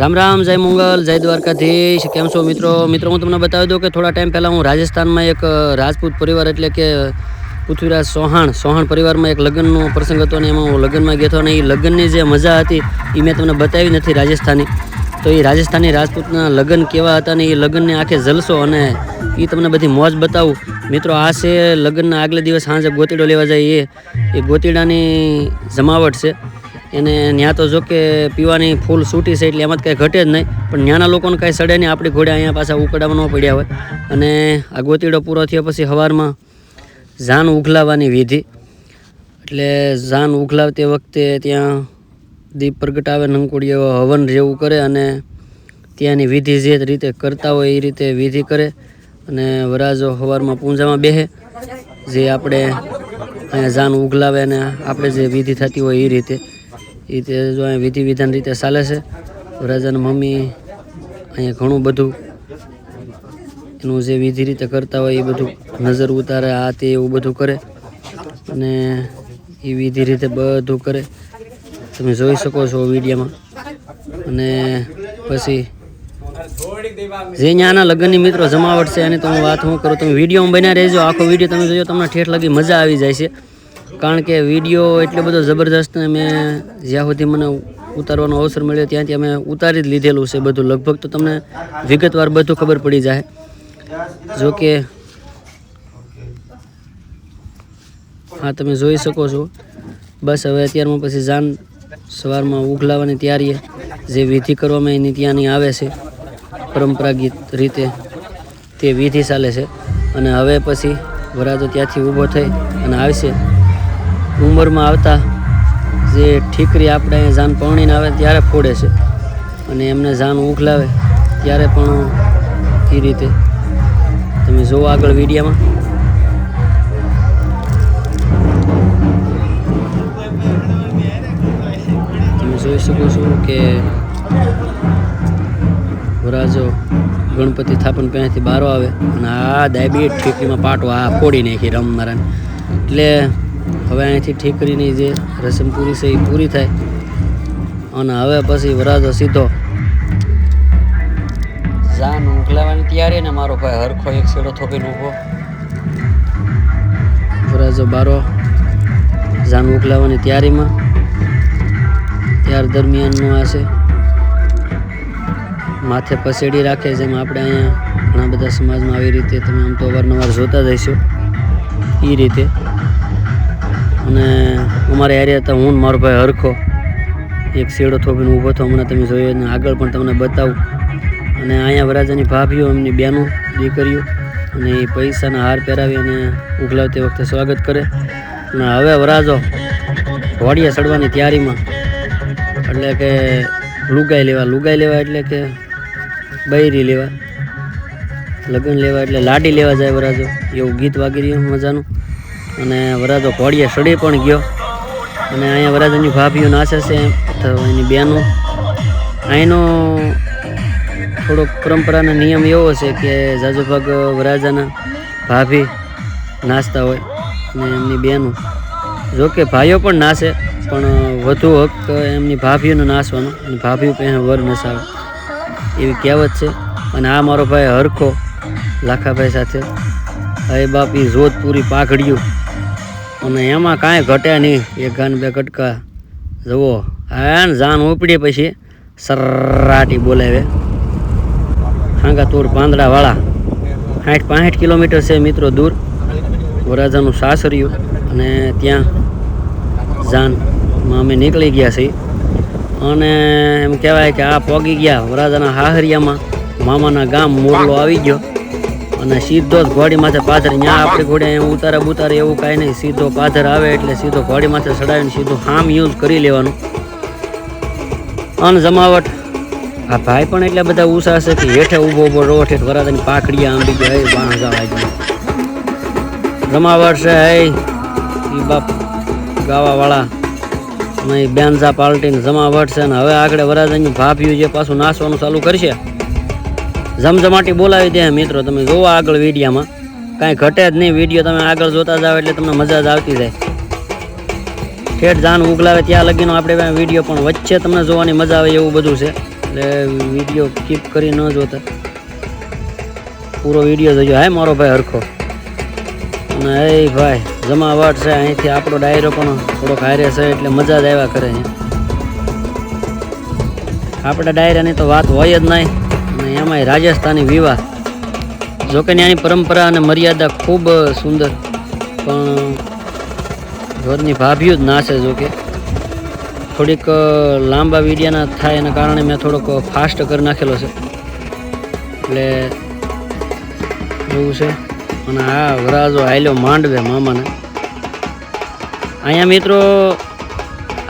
રામ રામ, જય મંગલ, જય દ્વારકાધીશ, કેમ છો મિત્રો? મિત્રો, હું તમને બતાવી દઉં કે થોડા ટાઈમ પહેલાં હું રાજસ્થાનમાં એક રાજપૂત પરિવાર એટલે કે પૃથ્વીરાજ ચૌહાણ ચૌહાણ પરિવારમાં એક લગ્નનો પ્રસંગ હતો અને એમાં હું લગ્નમાં ગયો હતો અને એ લગ્નની જે મજા હતી એ મેં તમને બતાવી નથી રાજસ્થાની. તો એ રાજસ્થાની રાજપૂતના લગ્ન કેવા હતા અને એ લગ્નને આખે જલસો અને એ તમને બધી મોજ બતાવું. મિત્રો, આ છે લગ્નના આગલે દિવસ સાંજે ગોતીડો લેવા જાય એ. એ ગોતીડાની જમાવટ છે. એને ત્યાં તો જો કે પીવાની ફૂલ છૂટી છે એટલે એમાં જ કાંઈ ઘટે જ નહીં. પણ ત્યાંના લોકોને કાંઈ સડે નહીં, આપણી ઘોડે અહીંયા પાછા ઉકળામાં ન પડ્યા હોય. અને આ ગોતીડો પૂરો થયો પછી સવારમાં જાન ઉઘલાવવાની વિધિ. એટલે જાન ઉઘલાવતી વખતે ત્યાં દીપ પ્રગટાવે નંકુડીઓ હવન જેવું કરે અને ત્યાંની વિધિ જે રીતે કરતા હોય એ રીતે વિધિ કરે અને વરાજો સવારમાં પૂંજામાં બેસે જે આપણે અહીંયા જાન ઉઘલાવે અને આપણે જે વિધિ થતી હોય એ રીતે એ રીતે જો અહીંયા વિધિ વિધાન રીતે ચાલે છે. રાજાની મમ્મી અહીંયા ઘણું બધું એનું જે વિધિ રીતે કરતા હોય એ બધું નજર ઉતારે, આ તે એવું બધું કરે અને એ વિધિ રીતે બધું કરે. તમે જોઈ શકો છો વિડીયોમાં. અને પછી જે ત્યાંના લગ્નની મિત્રો જમાવટ છે એની તો હું વાત હું કરું, તમે વિડીયોમાં બન્યા રહેજો. આખો વીડિયો તમે જોયો તમને ઠેઠ લગી મજા આવી જાય છે. કારણ કે વીડિયો એટલો બધો જબરદસ્ત મેં જ્યાં સુધી મને ઉતારવાનો અવસર મળ્યો ત્યાંથી અમે ઉતારી જ લીધેલું છે બધું લગભગ. તો તમને વિગતવાર બધું ખબર પડી જાય. જો કે હા, તમે જોઈ શકો છો. બસ હવે અત્યારમાં પછી જાન સવારમાં ઉઘલાવાની તૈયારી જે વિધિ કરવામાં એની ત્યાંની આવે છે. પરંપરાગત રીતે તે વિધિ ચાલે છે. અને હવે પછી વરાજો ત્યાંથી ઊભો થઈ અને આવશે. ઉંમરમાં આવતા જે ઠીકરી આપણે અહીંયા જાન પવણીને આવે ત્યારે ફોડે છે. અને એમને જાન ઉખલાવે ત્યારે પણ એ રીતે. તમે જોવો આગળ વિડીયામાં. તમે જોઈ શકો છો કે વરાજો ગણપતિ થાપન પહેલાંથી બારો આવે અને આ દાયબી ઠીકરીમાં પાટો આ ફોડી નાખી રમનારાને. એટલે હવે અહીંથી ઠીકરીની જે રસમ પૂરી છે એ પૂરી થાય. અને હવે પછી વરાજો સીધો. જાન ઉકલાવાની તૈયારી ને મારો ભાઈ હરખો એક છેડો થોપીને ઊભો. વરાજો બારો. જાન ઉકલાવાની તૈયારીમાં. ત્યાર દરમિયાનનું આ છે. માથે પસેડી રાખે જેમ આપણે અહીંયા ઘણા બધા સમાજમાં આવી રીતે તમે આમ તો અવારનવાર જોતા જઈશું એ રીતે. અને અમારે એરિયા હતા હું મારો ભાઈ હરખો. એક શેડો થોપીને ઊભો હતો હમણાં તમે જોયો અને આગળ પણ તમને બતાવું. અને અહીંયા વરાજાની ભાભીઓ એમની બહેનો દીકરીઓ, અને એ પૈસાના હાર પહેરાવી અને ઉઘલાવતી વખતે સ્વાગત કરે. અને હવે વરાજો ઘોડિયા ચડવાની તૈયારીમાં. એટલે કે લુગાઈ લેવા લુગાઈ લેવા એટલે કે બૈરી લેવા. લગ્ન લેવા એટલે લાડી લેવા જાય વરાજો. એવું ગીત વાગી રહ્યું મજાનું. અને વરાજો ઘોડીએ સડી પણ ગયો. અને અહીંયા વરાજાની ભાભીઓ નાચે છે, તો એની બહેનો અહીંનો થોડોક પરંપરાનો નિયમ એવો છે કે જાજો વરાજાના ભાભી નાચતા હોય અને એમની બહેનો જોકે ભાઈઓ પણ નાચે, પણ વધુ હક એમની ભાભીઓનો નાચવાનો. અને ભાભીઓ પહેલા વર નસાવે એવી કહેવત છે. અને આ મારો ભાઈ હરખો લાખાભાઈ સાથે. હવે બાપ એ જોધપુરી પાઘડિયું અને એમાં કાંઈ ઘટે નહીં. એક ગાન, બે કટકા. જુઓ. હા જાન ઉપડી પછી સરરાટી બોલાવે. હાંગા તોર પાંદડાવાળા. સાઠ પાંઠ કિલોમીટર છે મિત્રો દૂર. વરાજાનું સાસરિયું. અને ત્યાં જાનમાં અમે નીકળી ગયા છીએ અને એમ કહેવાય કે આ પોગી ગયા વરાજાના હાહરિયામાં. મામાના ગામ મોરલો આવી ગયો. અને સીધો જ ઘોડી માથે પાથર. ત્યાં આપણી ઘોડી ઉતારે બુતારે એવું કાંઈ નહીં. સીધો પાથર આવે એટલે સીધો ઘોડી માથે ચડાવીને સીધો હામ યુઝ કરી લેવાનું. અન જમાવટ આ ભાઈ પણ એટલા બધા ઉષા છે કે હેઠે ઊભો ઊભો રોઠ હેઠ વરાદાની પાખડિયા આંબી ગયા. બાણ જવા ગયું છે, હે. બાપ ગાવાવાળા. અને ઈ બેનઝા પાલટીને જમાવટ છે ને હવે આગળ વરાજાની ભાભીઓ જે પાછું નાચવાનું ચાલુ કરશે. જમજમાટી બોલાવી દે મિત્રો, તમે જોવો આગળ વિડીયામાં. કાંઈ ઘટે જ નહીં, વીડિયો તમે આગળ જોતા જાઓ એટલે તમને મજા જ આવતી જાય. ઠેઠ જાન ઉગલાવે ત્યાં લગીનો આપણે વીડિયો પણ વચ્ચે તમને જોવાની મજા આવે એવું બધું છે. એટલે વીડિયો કીપ કરી ન જોતા. પૂરો વીડિયો જોજો. હા મારો ભાઈ હરખો. અને એ ભાઈ, જમાવટ છે, અહીંથી આપણો ડાયરો પણ થોડોક હારે છે, એટલે મજા જ આવ્યા કરે છે. આપણા ડાયરાની તો વાત હોય જ નહીં. અને એમાંય રાજસ્થાની વિવાહ. જોકે ત્યાંની પરંપરા અને મર્યાદા ખૂબ સુંદર, પણ ઘરની ભાભીઓ જ નાશે જોકે થોડીક લાંબા વિડીયાના થાય એના કારણે મેં થોડોક ફાસ્ટ કરી નાખેલો છે. એટલે એવું છે. અને આ વરાજો હાલ્યો માંડવે મામાને. અહીંયા મિત્રો,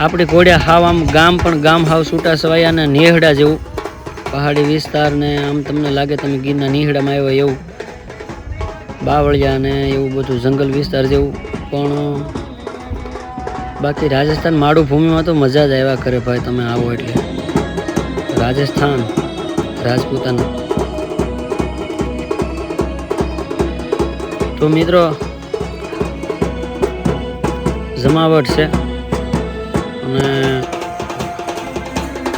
આપણી ઘોડિયા હાવ આમ ગામ પણ ગામ હાવ છૂટા સવાયા અને નેહડા જેવું. પહાડી વિસ્તાર ને આમ તમને લાગે તમે ગીરના નીહડામાં આવ્યો એવું. બાવળિયા ને એવું બધું જંગલ વિસ્તાર જેવું. પણ બાકી રાજસ્થાન માળુભૂમિમાં તો મજા જ આવ્યા કરે ભાઈ તમે આવો એટલે. રાજસ્થાન, રાજપૂતાન. તો મિત્રો, જમાવટ છે.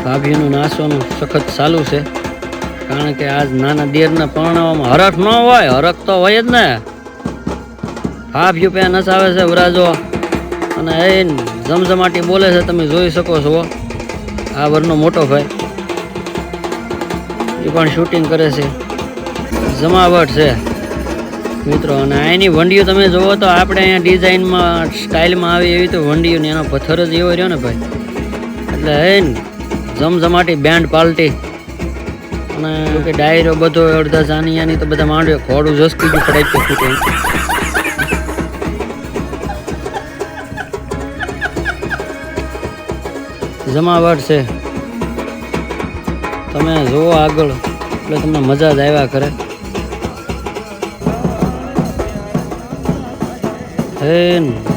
ભાભીનું નાસવાનું સખત ચાલુ છે. કારણ કે આજ નાના દેરના પરણાવવામાં હરખ ન હોય, હરખ તો હોય જ ને. ભાભીઓ પે નસાવે છે વરાજો. અને એ જમઝમાટી બોલે છે, તમે જોઈ શકો છો. આ વરનો મોટો ભાઈ. એ પણ શૂટિંગ કરે છે. જમાવટ છે. મિત્રો, અને અહીંની વંડીઓ તમે જુઓ તો આપણે અહીંયા ડિઝાઇનમાં સ્ટાઇલમાં આવી એવી તો વંડીઓને એનો પથ્થર જ એવો રહ્યો ને ભાઈ. એટલે હે ને જમજમાટી બેન્ડ પાલટી. અને કે ડાયરો બધો અડધા જાનિયાની તો બધા માંડ્યો ખોડું જસકી ગયું પડાઈ કે ફૂટે. જમાવટ છે. તમે જુઓ આગળ, એટલે તમને મજા જ આવ્યા કરે. હે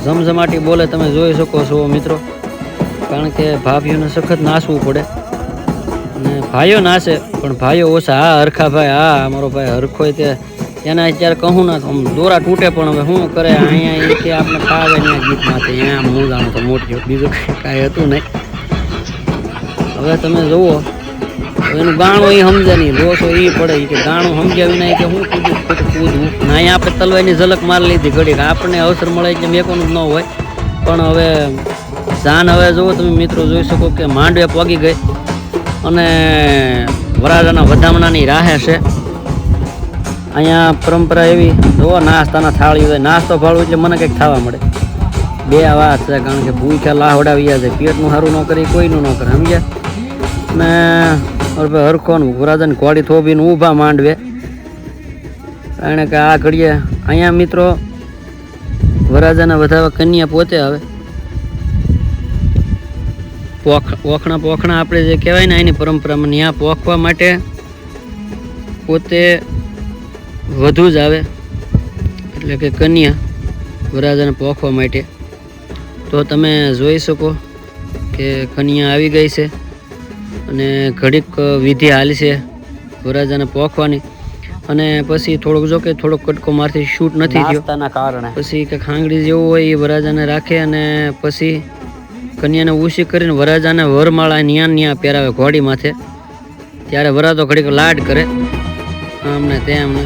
જમઝમાટી બોલે તમે જોઈ શકો છો મિત્રો. કારણ કે ભાભીઓને સખત નાસવું પડે. અને ભાઈઓ નાસે, પણ ભાઈઓ ઓછા. હા, હરખા ભાઈ, હા, અમારો ભાઈ હરખો તે એના અત્યારે કહું ના આમ દોરા તૂટે, પણ હવે શું કરે? અહીંયા એ કે આપણે ફાવે અહીંયા ગીતમાંથી અહીંયા હું જાણું તો મોટી બીજું કાંઈ હતું નહીં. હવે તમે જુઓ. એનું ગાણું એ સમજે નહીં. લોસો એ પડે કે ગાણું સમજ્યા વિના કે હું કૂદું ખોટું કૂદવું ને અહીંયા આપણે તલવારની ઝલક મારી લીધી ઘડી આપણને અવસર મળે એટલે મેકોનું ન હોય. પણ હવે જાન હવે જુઓ તમે મિત્રો જોઈ શકો કે માંડવે પોગી ગઈ અને વરાજાના વધામણાની રાહે છે. અહીંયા પરંપરા એવી, જુઓ નાસ્તાના થાળી હોય, નાસ્તો ફાળવું એટલે મને કંઈક ખાવા મળે. બે વાત છે, કારણ કે ભૂખ્યા લાહવડાવ્યા છે, પેટનું સારું ન કરી, કોઈનું ન કરે, સમજ્યા? ને હરખો ને વરાજાને ઘોડી થોભીને ઊભા માંડવે. કારણ કે આ ઘડીએ, અહીંયા મિત્રો, વરાજાના વધાવા કન્યા પોતે આવે. પોખ ઓખણા પોખણા આપણે જે કહેવાય ને એની પરંપરામાં ત્યાં પોખવા માટે પોતે વધુ જ આવે. એટલે કે કન્યા વરાજાને પોખવા માટે. તો તમે જોઈ શકો કે કન્યા આવી ગઈ છે અને ઘડીક વિધિ હાલી છે વરાજાને પોખવાની. અને પછી થોડોક જો કે થોડોક કટકો મારથી શૂટ નથી થયો. કારણે. પછી કે ખાંગડી જેવું હોય એ વરાજાને રાખે અને પછી કન્યાને ઉછી કરીને વરાજાને વરમાળા ન્યા ન્યા પહેરાવે ઘોડી માથે. ત્યારે વરાતો ઘડીક લાડ કરે. આમને તેમને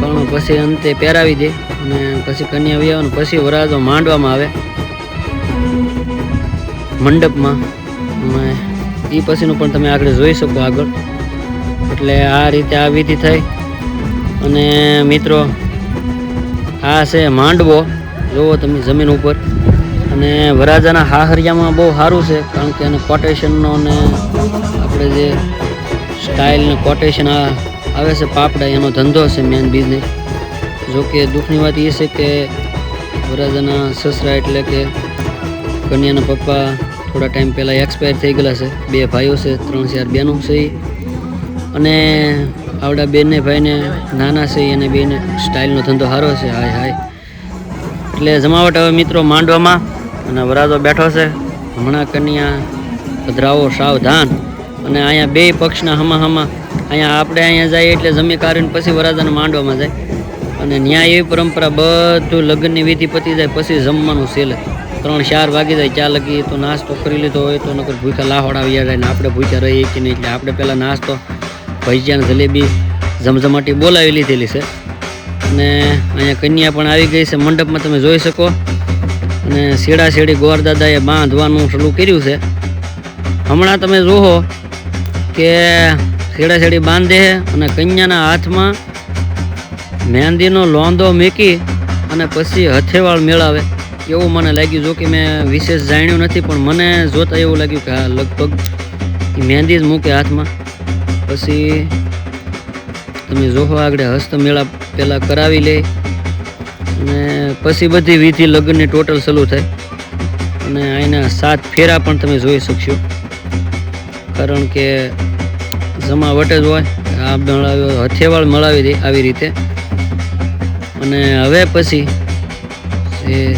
પણ પછી અંતે પહેરાવી દે અને પછી કન્યા આવી અને પછી વરાજો માંડવામાં આવે. મંડપમાં. અને એ પછીનું પણ તમે આગળ જોઈ શકો આગળ. એટલે આ રીતે આ વિધિ થઈ. અને મિત્રો, આ છે માંડવો. જુઓ તમે જમીન ઉપર. અને વરાજાના હાહરિયામાં બહુ સારું છે, કારણ કે એને કોટેશનનો ને આપણે જે સ્ટાઇલ ને કોટેશન આવે છે પાપડા, એનો ધંધો છે મેન બિઝનેસ જો કે દુઃખની વાત એ છે કે વરાજાના સસરા એટલે કે કન્યાના પપ્પા થોડા ટાઈમ પહેલાં એક્સપાયર થઈ ગયેલા છે, બે ભાઈઓ છે, ત્રણ ચાર બેનો છે. અને આવડા બેને ભાઈને, નાના છે એને બેને સ્ટાઇલનો ધંધો સારો છે, હાય હાય. એટલે જમાવટ હવે મિત્રો માંડવામાં. અને વરાજો બેઠો છે. હમણાં કન્યા પધરાવો સાવધાન. અને અહીંયા બે પક્ષના હમા હમા અહીંયા આપણે અહીંયા જઈએ એટલે જમી કાઢીને પછી વરાજાને માંડવામાં જાય. અને ન્યાય એવી પરંપરા બધું લગ્નની વિધિ પતી જાય, પછી જમવાનું છેલ્લે ત્રણ ચાર વાગી જાય, ચા લગી, તો નાસ્તો કરી લીધો હોય તો નકર ભૂખ્યા લાહોડા આવી જાય ને આપણે ભૂખ્યા રહીએ કે નહીં એટલે આપણે પહેલાં નાસ્તો. ભજીયાને જલેબી ઝમઝમાટી બોલાવી લીધેલી છે. અને અહીંયા કન્યા પણ આવી ગઈ છે. મંડપમાં તમે જોઈ શકો. અને શેડા શેડી ગોરદાદાએ બાંધવાનું શરૂ કર્યું છે. હમણાં તમે જોહો કે શેડા શેડી બાંધે અને કન્યાના હાથમાં મહેંદીનો લોંદો મૂકી અને પછી હથેવાળ મેળાવે. એવું મને લાગ્યું જો કે મેં વિશેષ જાણ્યું નથી, પણ મને જોતા એવું લાગ્યું કે લગભગ મહેંદી જ મૂકે હાથમાં. પછી તમે જોહો આગળ હસ્તમેળા પહેલાં કરાવી લે. અને પછી બધી વિધિ લગ્નની ટોટલ શરૂ થાય. અને અહીંના સાત ફેરા પણ તમે જોઈ શકશો. કારણ કે જમાવટ જ હોય, આ મળાવ્યો હથેવાળ મળાવી દે આવી રીતે. અને હવે પછી એ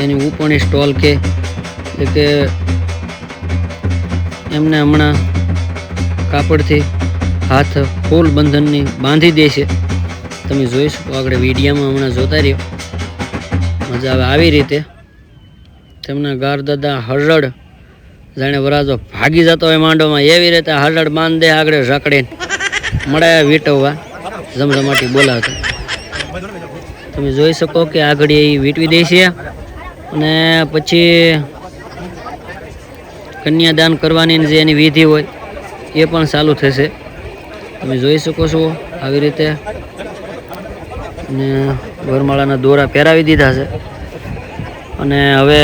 એની ઉપરની સ્ટોલ કે એટલે કે એમને હમણાં કાપડથી હાથ ફૂલ બંધનની બાંધી દે છે. તમે જોઈ શકો, આગળ વિડીયામાં હમણાં જોતા રહ્યો. મજા આવે આવી રીતે. તેમના ગાર દાદા હરડ, જાણે વરાજો ભાગી જતો હોય માંડોમાં, એવી રીતે હરડ બાંધે આગળ રકડે મળાયા વીટવવા જમજમાટી બોલાવતા. તમે જોઈ શકો કે આગળ એ વીટવી દે છે. અને પછી કન્યાદાન કરવાની જે એની વિધિ હોય, એ પણ ચાલુ થશે. તમે જોઈ શકો છો આવી રીતે અને વરમાળાના દોરા પહેરાવી દીધા છે. અને હવે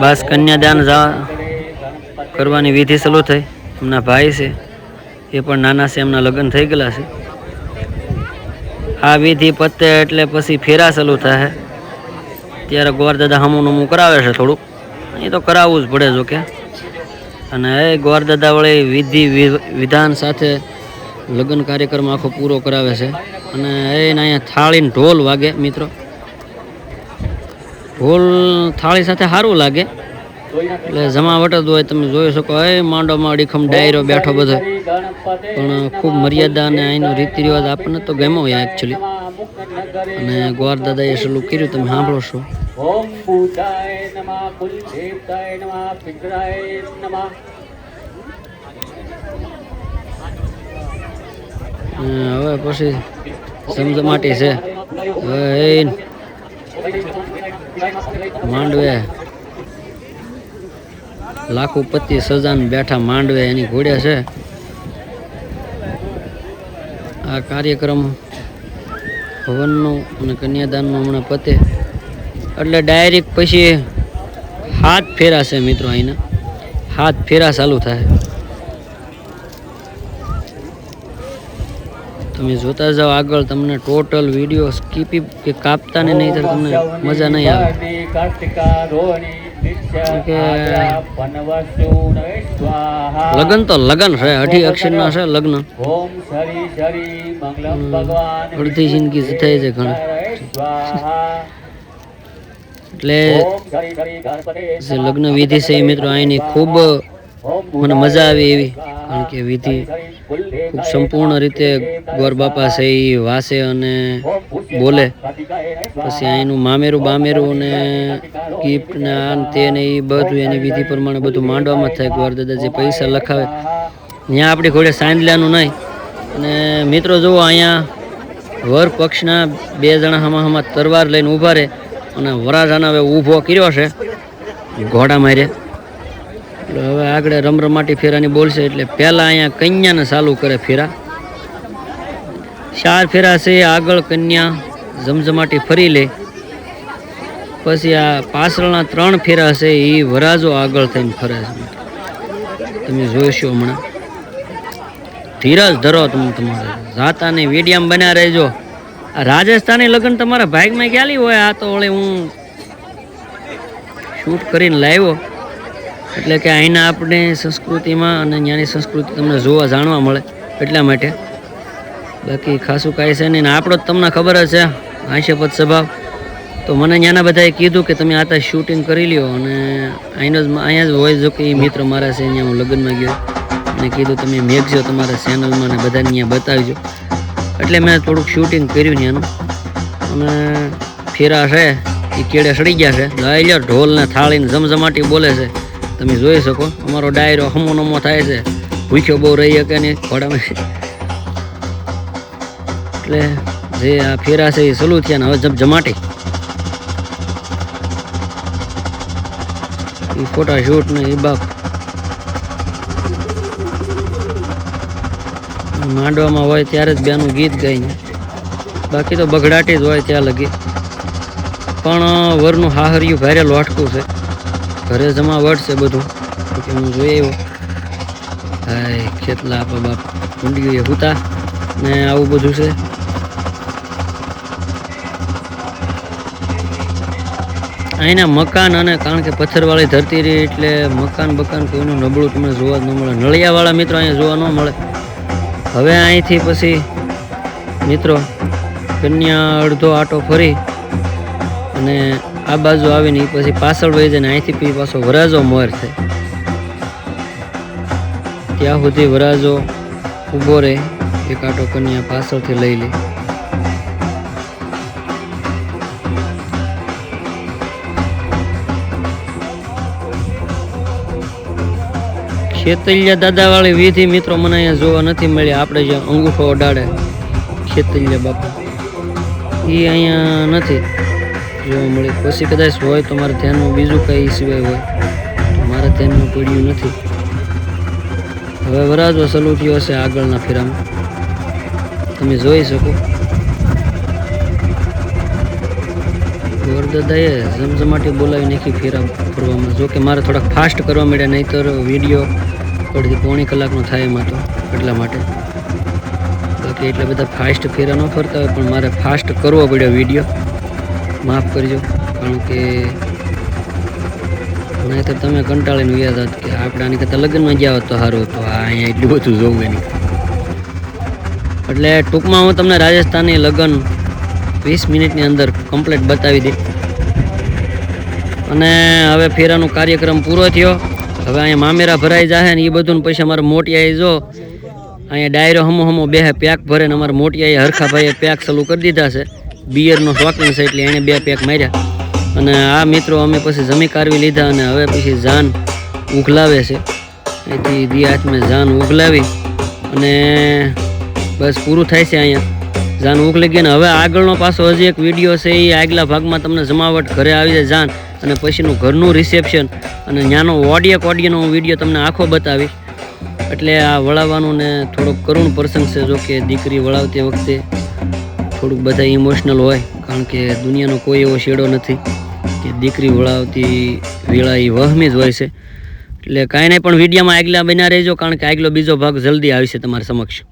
બસ કન્યાદાન જા કરવાની વિધિ શરૂ થઈ. એમના ભાઈ છે, એ પણ નાના છે, એમના લગ્ન થઈ ગયેલા છે. આ વિધિ પતે એટલે પછી ફેરા શરૂ થાય. ત્યારે ગોર દાદા હમું નમું કરાવે છે થોડુંક. એ તો કરાવવું જ પડે જોકે. અને એ ગોર દાદા વળી વિધિ વિધાન સાથે લગ્ન કાર્યક્રમ આખો પૂરો કરાવે છે. અને એને અહીંયા થાળીને ઢોલ વાગે, મિત્રો. ઢોલ થાળી સાથે સારું લાગે. એટલે જમાવટ જ હોય, તમે જોઈ શકો, એ માંડો માંડીખમ ડાયરો બેઠો બધો. પણ ખૂબ મર્યાદા અને અહીંનો રીતિ રિવાજ આપણને તો ગમ્યો હોય એકચ્યુઅલી અને ગોર દાદાએ સલું કર્યું, તમે સાંભળો છો. ઓમ ભૂતાય નમઃ કુલદેવતાય નમઃ પિતરાય નમઃ. હવે પછી સમજમાટી છે. માંડવે. લાખો પતિ સજાન બેઠા માંડવે એની ઘોડે છે. આ કાર્યક્રમ હવનનો અને કન્યાદાનનો હમણાં પતે. એટલે ડાયરેક્ટ પછી હાથ ફેરા છે મિત્રો અહીંના. હાથ ફેરા ચાલુ થાય. તમે જોતા જાઓ આગળ તમને ટોટલ વીડિયો સ્કીપી કે કાપતા ને નહીં તો તમને મજા નહીં આવે. લગ્ન તો લગ્ન છે અઢી અક્ષરના છે લગ્ન. અડધી જિંદગી થાય છે ઘણા. એટલે જે લગ્ન વિધિ છે એ મિત્રો અહીંની ખૂબ મને મજા આવી એવી. કારણ કે વિધિ ખૂબ સંપૂર્ણ રીતે ગોર બાપા છે, એ વાસે અને બોલે. પછી અહીંનું મામેરું બામેરું અને ગિફ્ટ ને આ ને તે ને એ બધું એની વિધિ પ્રમાણે બધું માંડવામાં થાય. ગોર દાદા જે પૈસા લખાવે. ત્યાં આપણી ઘોડે સાંજલાનું નહીં. અને મિત્રો જુઓ અહીંયા વર પક્ષના બે જણા હમા હમા તરવાર લઈને ઊભા રહે અને વરાજાના હવે ઊભો કર્યો છે. ઘોડા મારે એટલે હવે આગળ રમરમાટી ફેરાની બોલશે એટલે પહેલાં અહીંયા કન્યાને ચાલુ કરે ફેરા. ચાર ફેરા છે, આગળ કન્યા ઝમઝમાટી ફરી લે. પછી આ પાછળના ત્રણ ફેરા છે, એ વરાજો આગળ થઈને ફરે છે. તમે જોઈશો હમણાં. ધીરજ ધરો તમે, તમારે. જાતાને વેડિયામ બન્યા રહેજો. આ રાજસ્થાની લગ્ન તમારા ભાગમાં ક્યાંલી હોય? આ તો વળી હું શૂટ કરીને લાવ્યો. એટલે કે અહીંના આપણે સંસ્કૃતિમાં અને ત્યાંની સંસ્કૃતિ તમને જોવા જાણવા મળે એટલા માટે. બાકી ખાસું કાંઈ છે નહીં ને આપણો તમને ખબર જ છે હાસ્યપદ સ્વભાવ તો મને ત્યાંના બધાએ કીધું કે તમે આતા શૂટિંગ કરી લ્યો અને અહીંનો જ અહીંયા જ હોય જો કે એ મિત્ર મારા છે, અહીંયા હું લગ્નમાં ગયો. અને કીધું તમે મેઘજો તમારા ચેનલમાં ને બધાને અહીંયા બતાવજો. એટલે મેં થોડુંક શૂટિંગ કર્યું ત્યાંનું અને ફેરા છે, એ કેળે સડી ગયા છે. ઢોલ ને થાળીને ને બોલે છે. તમે જોઈ શકો, અમારો ડાયરો હમો નમો થાય છે. ભૂખ્યો બહુ રહી શકે નહીં ઘોડામાં એટલે જે આ ફેરા છે એ સલું થયા ને હવે જમ જમાટી. એ ફોટા શૂટ ને એ બાપ. માંડવામાં હોય ત્યારે જ બેનું ગીત ગાઈને. બાકી તો બગડાટી જ હોય ત્યાં લગી. પણ વરનું હાહર્યું ભારે લોટકું છે. ઘરે જમા વળશે બધું. હું જોઈ આવ્યો. હાય ખેતલા આપણા બાપ કુંડીઓ હુતા ને આવું બધું છે. અહીંના મકાન અને કારણ કે પથ્થરવાળી ધરતી રહી એટલે મકાન બકાન કોઈનું નબળું તમને જોવા જ ન મળે. નળિયાવાળા મિત્રો અહીંયા જોવા ન મળે. હવે અહીંથી પછી મિત્રો કન્યા અડધો આટો ફરી અને આ બાજુ આવીને પછી પાછળ વહી જાય ને અહીંથી પછી પાછો વરાજો મોર થાય ત્યાં સુધી વરાજો ઊભો રહે, એક આટો કન્યા પાછળથી લઈ લે. ખેતલિયા દાદાવાળી વિધિ મિત્રો મને અહીંયા જોવા નથી મળી, આપણે જે અંગૂઠો અડાડે. ખેતલિયા બાપા. એ અહીંયા નથી. જોવા મળી. પછી કદાચ હોય તો મારા ધ્યાનમાં બીજું કંઈ સિવાય હોય. મારા ધ્યાનમાં પડ્યું નથી. હવે વરાજો સલુ ઉઠ્યો હશે આગળના ફેરામાં. તમે જોઈ શકો. વરદાદાએ જમજમાટી બોલાવી નાખી ફેરા ફરવામાં. જો કે મારે થોડાક ફાસ્ટ કરવા મળ્યા નહીંતર વીડિયો અડધી પોણી કલાકનો થાય એમાં તો, એટલા માટે. બાકી એટલા બધા ફાસ્ટ ફેરા ન ફરતા હોય, પણ મારે ફાસ્ટ કરવો પડ્યો વીડિયો માફ કરજો, કારણ કે નહીંતર તમે કંટાળીને વ્યા હતા કે આપણે આની કરતાં લગ્નમાં ગયા તો સારું હતું. આ અહીંયા એટલું બધું જોવું એની. એટલે ટૂંકમાં હું તમને રાજસ્થાનની લગ્ન વીસ મિનિટની અંદર કમ્પ્લીટ બતાવી દઈ અને હવે ફેરાનો કાર્યક્રમ પૂરો થયો. હવે અહીંયા મામેરા ભરાઈ જાહે ને એ બધું પછી અમારે મોટિયાએ જો અહીંયા ડાયરો હમો હમો બે પેક ભરે ને અમારે મોટિયાએ હરખાભાઈએ પેક ચાલુ કરી દીધા છે. બિયરનો શોખીન છે એટલે એણે બે પેક માર્યા. અને આ મિત્રો અમે પછી જમી કારવી લીધા અને હવે પછી જાન ઉઘલાવે છે. એથી દી હાથમાં જાન ઉઘલાવી અને બસ પૂરું થાય છે અહીંયા. જાન ઉઘલી ગઈ ને હવે આગળનો પાછો હજી એક વીડિયો છે એ આગલા ભાગમાં તમને જમાવટ ઘરે આવી જાય જાન અને પછીનું ઘરનું રિસેપ્શન અને ત્યાંનો ઓડિયો કોડિયોનો હું વીડિયો તમને આખો બતાવીશ. એટલે આ વળાવવાનું ને થોડોક કરુણ પ્રસંગ છે જો કે દીકરી વળાવતી વખતે થોડુંક બધા ઇમોશનલ હોય, કારણ કે દુનિયાનો કોઈ એવો શેડો નથી કે દીકરી વળાવતી વેળા એ વહમી જ હોય છે. એટલે કાંઈ નહીં, પણ વિડીયોમાં આગલા બન્યા રહેજો, કારણ કે આગલો બીજો ભાગ જલ્દી આવશે તમારી સમક્ષ.